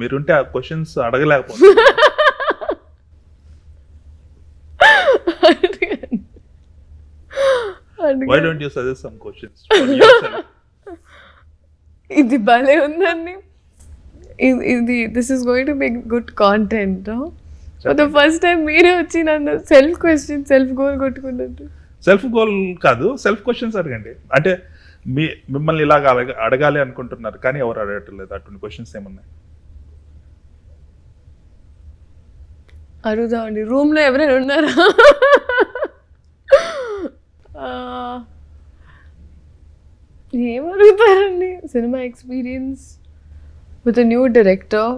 మీరుంటే ఆ questions అడగలేకపోతే why don't you suggest some questions ఇది భలే ఉందండి. ఇది this is going to make good content the first time మీరే వచ్చి నన్ను సెల్ఫ్ క్వశ్చన్ సెల్ఫ్ గోల్ కొట్టుకున్నట్టు. సెల్ఫ్ గోల్ కాదు సెల్ఫ్ క్వశ్చన్స్ అడగండి. అంటే మీ మిమ్మల్ని ఇలాగ అడగ అడగాలి అనుకుంటున్నారు కానీ ఎవరు అడగట్లేదు? అటువంటి క్వశ్చన్స్ ఏమున్నాయి? అడుగుదామండి రూమ్లో ఎవరైనా ఉన్నారా? ఏం అడుగుతారండి? Cinema experience with new director.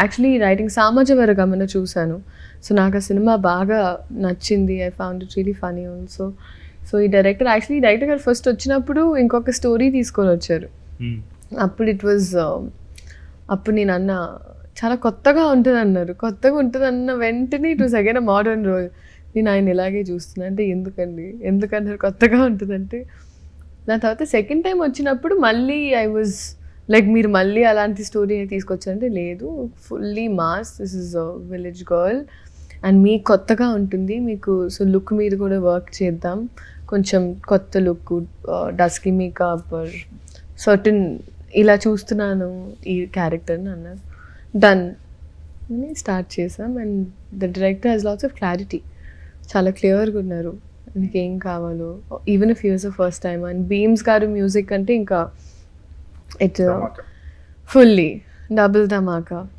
Actually writing Samajavaragamana చూశాను. సో నాకు ఆ సినిమా బాగా నచ్చింది. I found it really funny also so ఈ director actually director garu first వచ్చినప్పుడు ఇంకొక స్టోరీ తీసుకొని వచ్చారు. అప్పుడు ఇట్ వాజ్ అప్పుడు నేను అన్న చాలా కొత్తగా ఉంటుంది అన్నారు కొత్తగా ఉంటుంది అన్న వెంటనే ఇటు సెకండ్ మోడర్న్ రోల్. నేను ఆయన ఇలాగే చూస్తున్నా. అంటే ఎందుకండి? ఎందుకన్నారు కొత్తగా ఉంటుందంటే? దాని తర్వాత సెకండ్ టైం వచ్చినప్పుడు మళ్ళీ ఐ వాజ్ లైక్ మీరు మళ్ళీ అలాంటి స్టోరీ తీసుకొచ్చారంటే లేదు. Fully mass this is village girl and మీకు కొత్తగా ఉంటుంది. మీకు సో లుక్ మీద కూడా వర్క్ చేద్దాం. కొంచెం కొత్త లుక్ డస్కి మేకప్ సర్టన్ ఇలా చూస్తున్నాను ఈ క్యారెక్టర్ని అన్నారు. డన్ అని స్టార్ట్ చేసాం and the director has lots of clarity చాలా క్లియర్గా ఉన్నారు. ఏం కావాలో? Even if use first time and Bheems garu music అంటే ఇంకా ఇట్ ఫుల్లీ డబుల్ ధమాకా.